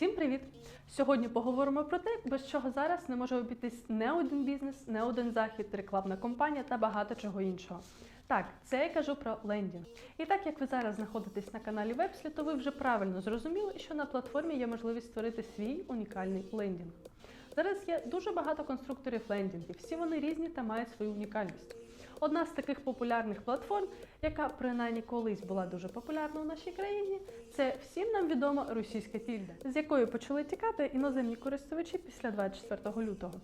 Всім привіт! Сьогодні поговоримо про те, без чого зараз не може обійтись не один бізнес, не один захід, рекламна кампанія та багато чого іншого. Так, це я кажу про лендінг. І так як ви зараз знаходитесь на каналі Вебслі, то ви вже правильно зрозуміли, що на платформі є можливість створити свій унікальний лендінг. Зараз є дуже багато конструкторів лендінгів, всі вони різні та мають свою унікальність. Одна з таких популярних платформ, яка принаймні колись була дуже популярна у нашій країні, це всім нам відома російська тільда, з якої почали тікати іноземні користувачі після 24 лютого.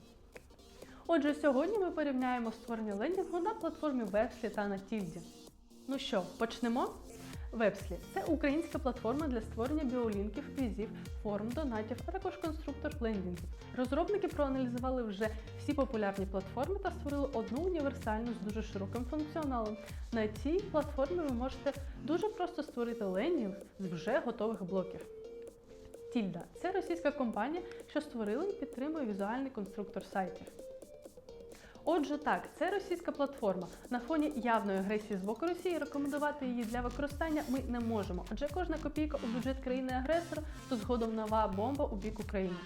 Отже, сьогодні ми порівняємо створення лендінгу на платформі Websly та на Тільді. Ну що, почнемо? Websly – це українська платформа для створення біолінків, квізів, форм, донатів, а також конструктор лендінгів. Розробники проаналізували вже всі популярні платформи та створили одну універсальну з дуже широким функціоналом. На цій платформі ви можете дуже просто створити лендінг з вже готових блоків. Тільда це російська компанія, що створила і підтримує візуальний конструктор сайтів. Отже, так, це російська платформа. На фоні явної агресії з боку Росії рекомендувати її для використання ми не можемо, адже кожна копійка у бюджет країни-агресора то згодом нова бомба у бік України.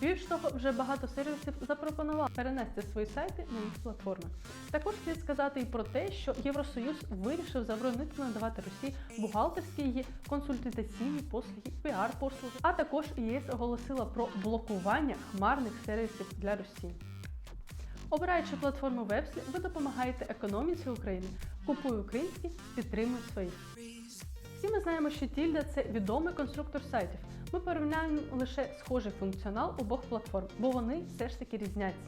Більш того, вже багато сервісів запропонував перенести свої сайти на їх платформи. Також слід сказати і про те, що Євросоюз вирішив заборонити надавати Росії бухгалтерські її консультаційні послуги, піар-послуги, а також ЄС оголосила про блокування хмарних сервісів для Росії. Обираючи платформу Websly, ви допомагаєте економіці України, купуй українські, підтримуй своїх. Всі ми знаємо, що Тільда це відомий конструктор сайтів. Ми порівняємо лише схожий функціонал обох платформ, бо вони все ж таки різняться.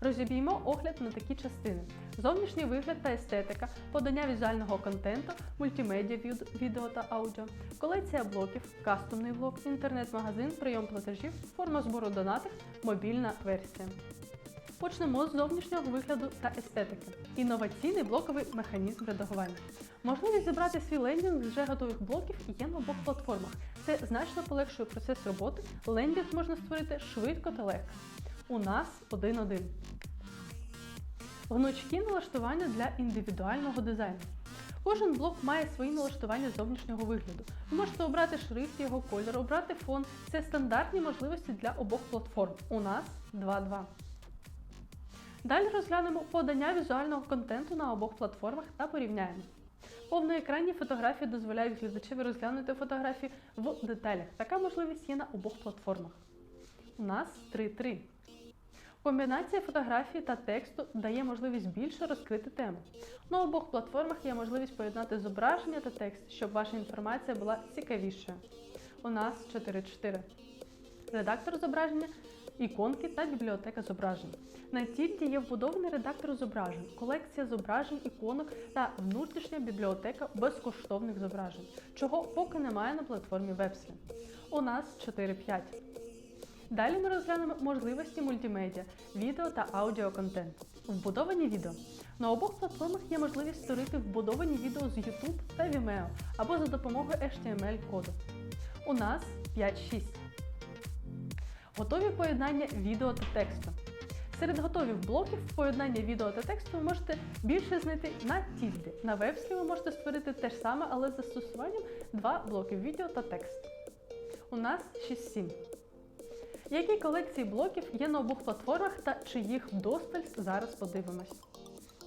Розіб'ємо огляд на такі частини: зовнішній вигляд та естетика, подання візуального контенту, мультимедіа відео та аудіо, колекція блоків, кастомний блок, інтернет-магазин, прийом платежів, форма збору донатів, мобільна версія. Почнемо з зовнішнього вигляду та естетики. Інноваційний блоковий механізм редагування. Можливість зібрати свій лендінг з вже готових блоків є на обох платформах. Це значно полегшує процес роботи. Лендінг можна створити швидко та легко. У нас 1.1. Гнучкі налаштування для індивідуального дизайну. Кожен блок має свої налаштування зовнішнього вигляду. Ви можете обрати шрифт, його кольор, обрати фон. Це стандартні можливості для обох платформ. У нас 2.2. Далі розглянемо подання візуального контенту на обох платформах та порівняємо. Повноекранні фотографії дозволяють глядачеві розглянути фотографії в деталях. Така можливість є на обох платформах. У нас 3.3. Комбінація фотографії та тексту дає можливість більше розкрити тему. На обох платформах є можливість поєднати зображення та текст, щоб ваша інформація була цікавішою. У нас 4.4. Редактор зображення, іконки та бібліотека зображень. На тільді є вбудований редактор зображень, колекція зображень, іконок та внутрішня бібліотека безкоштовних зображень, чого поки немає на платформі Websly. У нас 4.5. Далі ми розглянемо можливості мультимедіа, відео та аудіоконтент. Вбудовані відео. На обох платформах є можливість створити вбудовані відео з YouTube та Vimeo або за допомогою HTML-коду. У нас 5.6. Готові поєднання відео та тексту. Серед готових блоків поєднання відео та тексту ви можете більше знайти на тільді. На вебслі ви можете створити те ж саме, але з застосуванням два блоки відео та текст. У нас 6-7. Які колекції блоків є на обох платформах та чи їх вдосталь зараз подивимось.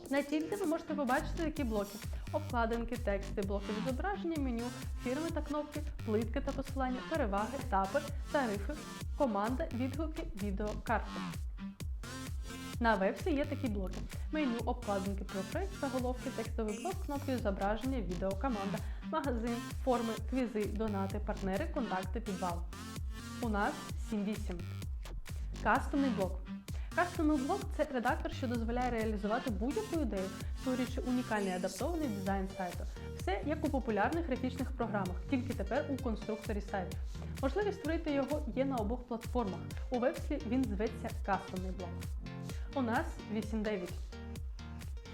На тільді ви можете побачити такі блоки: обкладинки, тексти, блоки відображення, меню, фірми та кнопки, плитки та посилання, переваги, етапи, тарифи, команда, відгуки, відео, карти. На вебсі є такі блоки: меню, обкладинки, проект, заголовки, текстовий блок, кнопки зображення, відео, команда, магазин, форми, квізи, донати, партнери, контакти, підвал. У нас 7.8. Кастомний блок. Кастомний блок це редактор, що дозволяє реалізувати будь-яку ідею, створюючи унікальний адаптований дизайн сайту. Все як у популярних графічних програмах, тільки тепер у конструкторі сайтів. Можливість створити його є на обох платформах. У вебсі він зветься кастомний блок. У нас 8.9.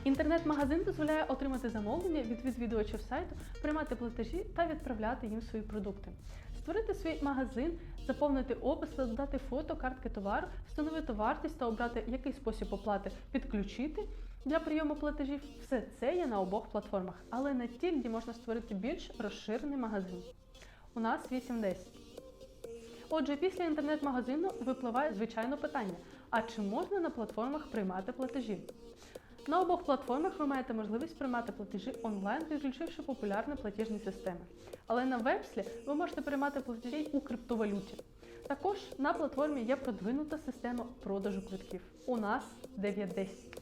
Інтернет-магазин дозволяє отримати замовлення від відвідувачів сайту, приймати платежі та відправляти їм свої продукти. Створити свій магазин, заповнити опис та додати фото, картки товару, встановити вартість та обрати який спосіб оплати підключити для прийому платежів. Все це є на обох платформах, але на тільді можна створити більш розширений магазин. У нас 8.10. Отже, після інтернет-магазину випливає звичайно питання: а чи можна на платформах приймати платежі? На обох платформах ви маєте можливість приймати платежі онлайн, підключивши популярні платіжні системи. Але на вебслі ви можете приймати платежі у криптовалюті. Також на платформі є продвинута система продажу квитків. У нас 910.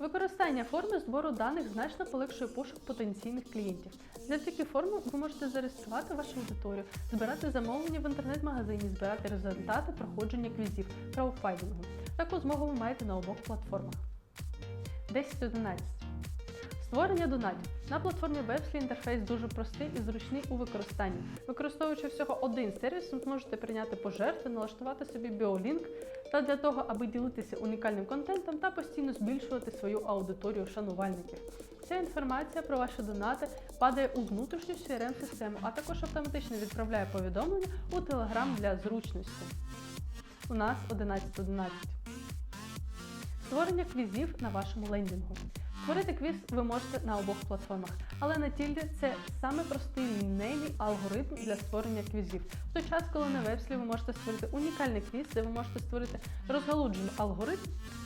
Використання форми збору даних значно полегшує пошук потенційних клієнтів. Завдяки формі ви можете зареєструвати вашу аудиторію, збирати замовлення в інтернет-магазині, збирати результати проходження квізів, краудфандингу. Таку змогу ви маєте на обох платформах. 10.11. Створення донатів. На платформі Websly інтерфейс дуже простий і зручний у використанні. Використовуючи всього один сервіс, ви зможете прийняти пожертви, налаштувати собі біолінк та для того, аби ділитися унікальним контентом та постійно збільшувати свою аудиторію шанувальників. Ця інформація про ваші донати падає у внутрішню crm систему а також автоматично відправляє повідомлення у Telegram для зручності. У нас 11.11. Створення квізів на вашому лендінгу. Створити квіз ви можете на обох платформах, але на тільді це саме простий лінейний алгоритм для створення квізів. В той час, коли на вебслі ви можете створити унікальний квіз, де ви можете створити розгалуджений алгоритм,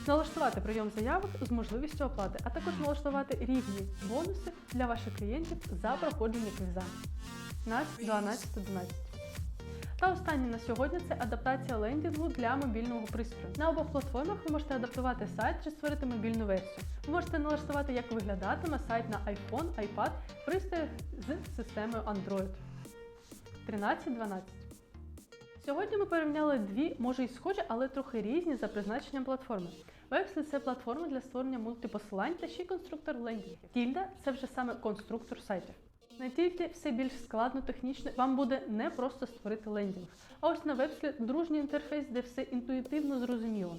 налаштувати прийом заявок з можливістю оплати, а також налаштувати рівні бонуси для ваших клієнтів за проходження квіза. Нас 12.11. Та останнє на сьогодні це адаптація лендінгу для мобільного пристрою. На обох платформах ви можете адаптувати сайт чи створити мобільну версію. Ви можете налаштувати, як виглядатиме сайт на iPhone, iPad, пристроях з системою Android. 13.12. Сьогодні ми порівняли дві, може й схожі, але трохи різні за призначенням платформи. Websly – це платформа для створення мультипосилань та ще й конструктор лендінгів. Тільда це вже саме конструктор сайтів. На тільки все більш складно технічно, вам буде не просто створити лендінг. А ось на вебслі дружній інтерфейс, де все інтуїтивно зрозуміло.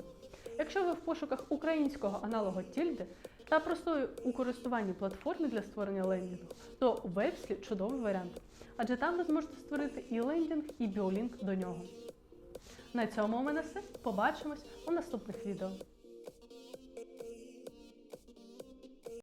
Якщо ви в пошуках українського аналогу тільди та простої у користуванні платформи для створення лендінгу, то вебслі чудовий варіант. Адже там ви зможете створити і лендінг, і біолінк до нього. На цьому у мене все. Побачимось у наступних відео.